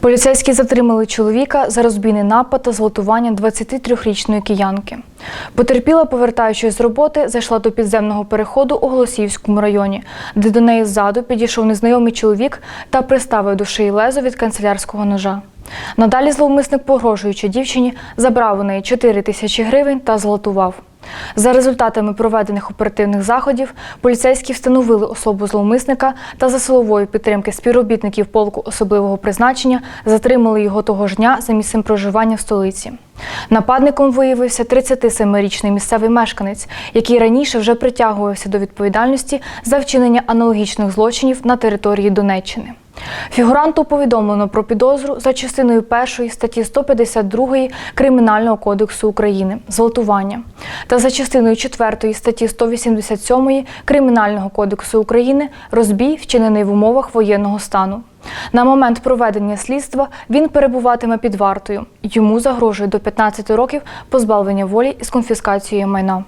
Поліцейські затримали чоловіка за розбійний напад та зґвалтування 23-річної киянки. Потерпіла, повертаючись з роботи, зайшла до підземного переходу у Голосіївському районі, де до неї ззаду підійшов незнайомий чоловік та приставив до шиї лезо від канцелярського ножа. Надалі зловмисник, погрожуючи дівчині, забрав у неї 4 тисячі гривень та зґвалтував. За результатами проведених оперативних заходів поліцейські встановили особу зловмисника та за силової підтримки співробітників полку особливого призначення затримали його того ж дня за місцем проживання в столиці. Нападником виявився 37-річний місцевий мешканець, який раніше вже притягувався до відповідальності за вчинення аналогічних злочинів на території Донеччини. Фігуранту повідомлено про підозру за частиною 1 статті 152 Кримінального кодексу України зґвалтування та за частиною 4 статті 187 Кримінального кодексу України розбій, вчинений в умовах воєнного стану. На момент проведення слідства він перебуватиме під вартою. Йому загрожує до 15 років позбавлення волі із конфіскацією майна.